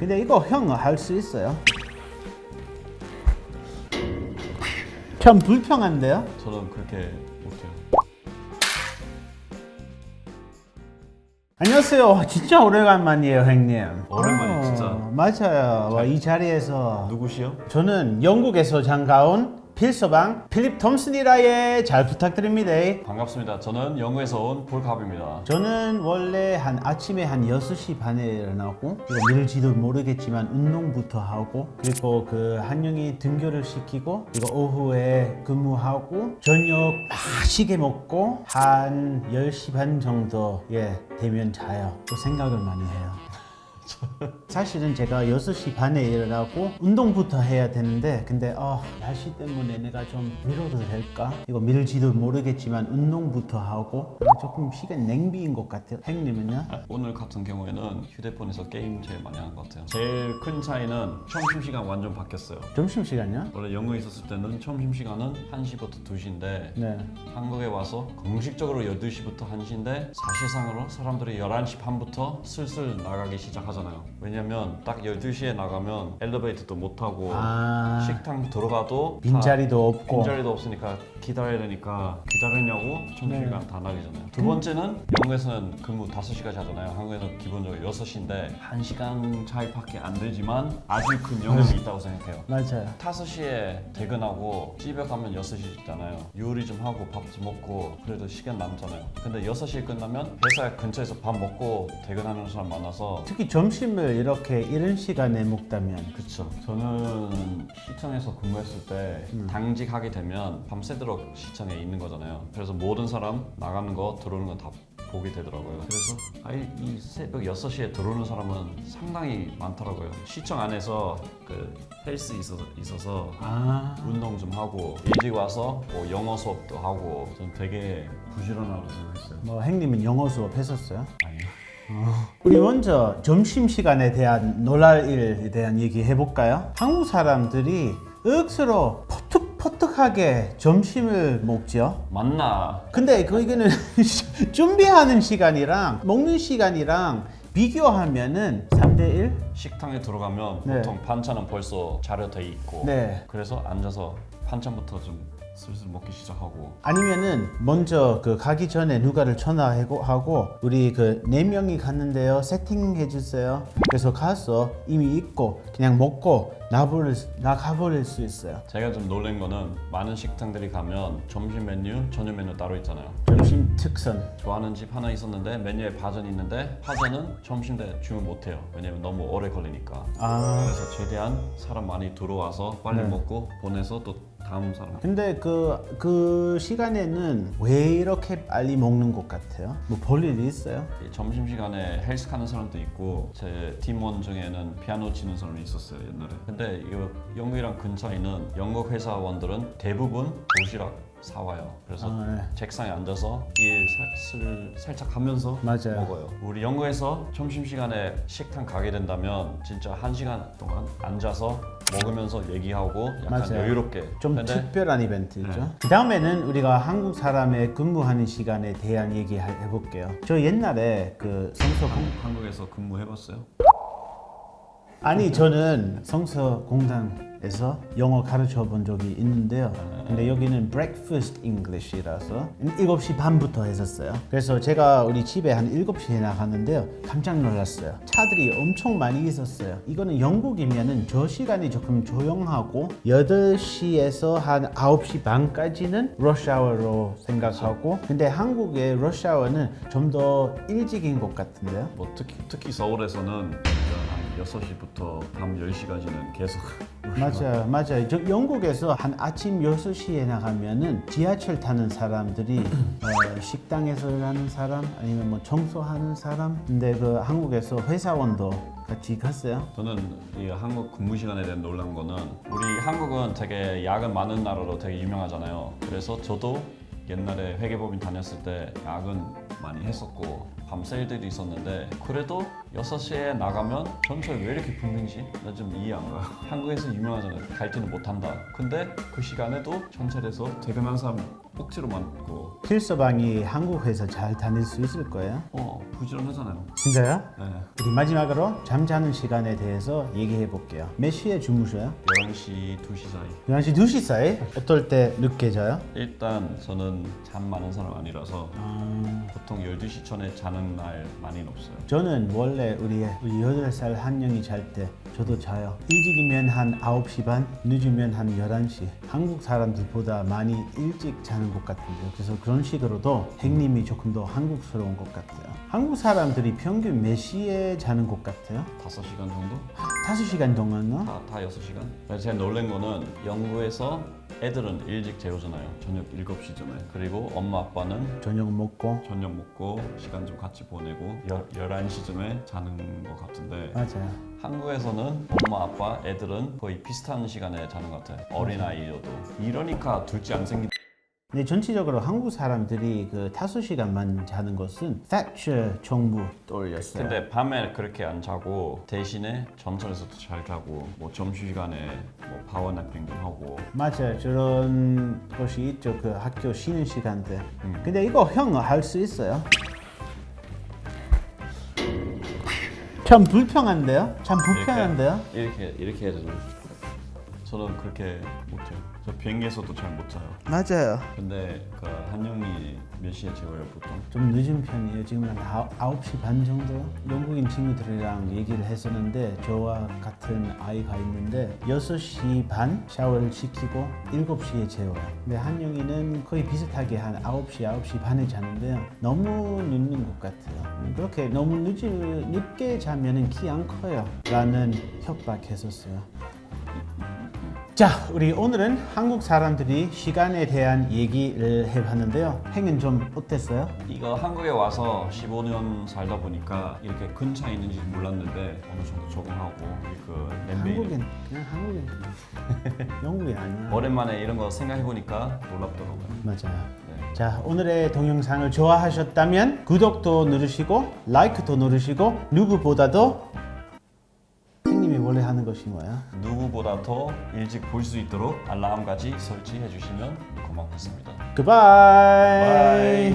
근데 이거 형 할 수 있어요? 참 불평한데요? 저는 그렇게 못해요. 안녕하세요. 진짜 오래간만이에요, 형님. 오랜만이에요, 진짜. 맞아요. 와, 이 자리에서 누구시요? 저는 영국에서 장가온 필서방 필립 톰슨이라에 잘 부탁드립니다. 반갑습니다. 저는 영국에서 온 볼캅입니다. 저는 원래 한 아침에 한 6시 반에 일어나고 이거 밀지도 모르겠지만 운동부터 하고 그리고 그 한영이 등교를 시키고 그리고 오후에 근무하고 저녁 맛있게 먹고 한 10시 반 정도 예 되면 자요. 또 생각을 많이 해요. 사실은 제가 6시 반에 일어나고 운동부터 해야 되는데 근데 어, 날씨 때문에 내가 좀 미뤄도 될까? 이거 밀지도 모르겠지만 운동부터 하고 조금 시간 냉비인 것 같아요 형님은요? 오늘 같은 경우에는 휴대폰에서 게임 제일 많이 하는 것 같아요. 제일 큰 차이는 점심시간 완전 바뀌었어요. 점심시간요? 원래 영국에 있었을 때는 점심시간은 1시부터 2시인데 네 한국에 와서 공식적으로 12시부터 1시인데 사실상으로 사람들이 11시 반부터 슬슬 나가기 시작하잖아요. 왜냐면 딱 12시에 나가면 엘리베이터도 못 타고 아 식당 들어가도 다 빈자리도 없고 빈자리도 없으니까 기다려야 되니까 기다리냐고 점심시간 네. 다 나가잖아요. 두 번째는 영국에서는 근무 5시까지 하잖아요. 한국에는 기본적으로 6시인데 1시간 차이밖에 안 되지만 아주 큰 영향이 있다고 생각해요. 맞아요 5시에 퇴근하고 집에 가면 6시잖아요. 요리 좀 하고 밥 좀 먹고 그래도 시간 남잖아요. 근데 6시에 끝나면 회사 근처에서 밥 먹고 퇴근하는 사람 많아서 특히 점 심을 이렇게 이른 시간에 먹다면 그쵸. 저는 시청에서 근무했을 때 음. 당직하게 되면 밤새도록 시청에 있는 거잖아요. 그래서 모든 사람 나가는 거 들어오는 거다 보게 되더라고요. 그래서 아이 이 새벽 6시에 들어오는 사람은 상당히 많더라고요. 시청 안에서 그 헬스 있어서, 있어서 아 운동 좀 하고 일찍 와서 뭐 영어 수업도 하고 좀 되게 부지런하다고 생각했어요. 뭐 형님은 영어 수업 했었어요? 아니요. 우리 먼저 점심시간에 대한 놀랄 일에 대한 얘기 해볼까요? 한국 사람들이 억수로 퍼뜩퍼뜩하게 점심을 먹죠. 맞나? 근데 그 이거는 준비하는 시간이랑 먹는 시간이랑 비교하면은 3대 1? 식당에 들어가면 네. 보통 반찬은 벌써 자료돼 있고 네. 그래서 앉아서 반찬부터 좀 슬슬 먹기 시작하고 아니면은 먼저 그 가기 전에 누가를 전화하고 하고 우리 그 네 명이 갔는데요 세팅해 주세요. 그래서 가서 이미 있고 그냥 먹고 나버릴 나가버릴 수 있어요. 제가 좀 놀란 거는 많은 식당들이 가면 점심 메뉴, 저녁 메뉴 따로 있잖아요. 점심 특선. 좋아하는 집 하나 있었는데 메뉴에 파전이 있는데 파전은 점심 때 주문 못 해요. 왜냐면 너무 오래 걸리니까. 아 그래서 최대한 사람 많이 들어와서 빨리 네. 먹고 보내서 또 다음 사람 근데 그, 그 시간에는 왜 이렇게 빨리 먹는 것 같아요? 뭐 볼 일이 있어요? 이 점심 시간에 헬스 하는 사람도 있고 제 팀원 중에는 피아노 치는 사람이 있었어요 옛날에 근데 이거 영국이랑 근처에는 영국 회사원들은 대부분 도시락 사와요 그래서 아, 네. 책상에 앉아서 일 살, 살짝 하면서 맞아요. 먹어요 우리 영국에서 점심시간에 식당 가게 된다면 진짜 한 시간 동안 앉아서 먹으면서 얘기하고 약간 맞아요. 여유롭게 좀 근데 특별한 이벤트죠. 네. 그 다음에는 우리가 한국 사람의 근무하는 시간에 대한 얘기 해- 해볼게요. 저 옛날에 그 성서 공... 한국에서 근무해봤어요? 아니 저는 성서 공단 에서 영어 가르쳐 본 적이 있는데요. 근데 여기는 breakfast English이라서 7시 반부터 했었어요. 그래서 제가 우리 집에 한 7시에 나갔는데요. 깜짝 놀랐어요. 차들이 엄청 많이 있었어요. 이거는 영국이면은 저 시간이 조금 조용하고 8시에서 한 9시 반까지는 러시아워로 생각하고 근데 한국의 러시아워는 좀 더 일찍인 것 같은데요. 뭐 특히, 특히 서울에서는 한 6시부터 밤 10시까지는 계속 맞아요, 맞아요. 저 영국에서 한 아침 6시에 나가면은 지하철 타는 사람들이 어, 식당에서 일하는 사람 아니면 뭐 청소하는 사람. 근데 그 한국에서 회사원도 같이 갔어요. 저는 이 한국 근무 시간에 대한 놀란 거는 우리 한국은 되게 야근 많은 나라로 되게 유명하잖아요. 그래서 저도 옛날에 회계법인 다녔을 때 야근 많이 했었고 밤샐 때도 있었는데 그래도 6시에 나가면 전철 왜 이렇게 붐빙지? 나좀 이해 안 가요. 한국에서 유명하잖아요. 갈지는 못한다. 근데 그 시간에도 전철에서 퇴근한 사람 억지로 만고 필서방이 한국 회사 잘 다닐 수 있을 거예요? 어 부지런하잖아요. 진짜요? 네. 우리 마지막으로 잠자는 시간에 대해서 얘기해 볼게요. 몇 시에 주무셔요? 11시 2시 사이. 11시 2시 사이? 어떨 때 늦게 자요? 일단 저는 잠 많은 사람 아니라서 음, 보통 12시 전에 자는 날 많이 없어요. 저는 원래 우리 우리 8살 한영이 잘 때 저도 자요. 일찍이면 한 9시 반, 늦으면 한 11시. 한국 사람들보다 많이 일찍 자는 것 같은데요. 그래서 그런 식으로도 행님이 조금 더 한국스러운 것 같아요. 한국 사람들이 평균 몇 시에 자는 것 같아요? 5시간 정도? 5시간 동안요? 다, 다 6시간? 그래서 제가 놀란 거는 영국에서 애들은 일찍 재우잖아요. 저녁 7시쯤에. 그리고 엄마 아빠는 저녁 먹고 저녁 먹고 시간 좀 같이 보내고 열, 11시쯤에 자는 것 같은데 맞아요. 한국에서는 엄마 아빠 애들은 거의 비슷한 시간에 자는 것 같아요. 어린아이여도. 이러니까 둘째 안 생긴 근데 전체적으로 한국 사람들이 그 5시간만 자는 것은 thatcher 정부 떠올렸어요. 근데 밤에 그렇게 안 자고 대신에 전철에서도 잘 자고 뭐 점심시간에 뭐 파워냅핑 좀 하고 맞아요. 저런 것이 있죠. 그 학교 쉬는 시간대. 음. 근데 이거 형 할 수 있어요? 참 불평한데요? 참 불편한데요? 이렇게 이렇게 해야 되죠. 저는 그렇게 못해요. 저 비행기에서도 잘 못 자요. 맞아요. 근데 그 한영이 몇 시에 재워요 보통? 좀 늦은 편이에요. 지금 한 아홉- 9시 반 정도? 영국인 친구들이랑 얘기를 했었는데 저와 같은 아이가 있는데 6시 반 샤워를 시키고 7시에 재워요. 근데 한영이는 거의 비슷하게 한 9시, 9시 반에 자는데요. 너무 늦는 것 같아요. 그렇게 너무 늦, 늦게 자면 키안 커요. 라는 협박했었어요. 자, 우리 오늘은 한국 사람들이 시간에 대한 얘기를 해봤는데요. 행은 좀 어땠어요? 이거 한국에 와서 15년 살다 보니까 이렇게 큰 차이 있는지 몰랐는데 어느 정도 적응하고 그 한국인 그냥 한국인 영국인 아니야 오랜만에 이런 거 생각해 보니까 놀랍더라고요. 맞아요 네. 자 오늘의 동영상을 좋아하셨다면 구독도 누르시고 라이크도 누르시고 누구보다도 것이 뭐야? 누구보다 더 일찍 볼 수 있도록 알람까지 설치해 주시면 고맙겠습니다. Goodbye. 바이.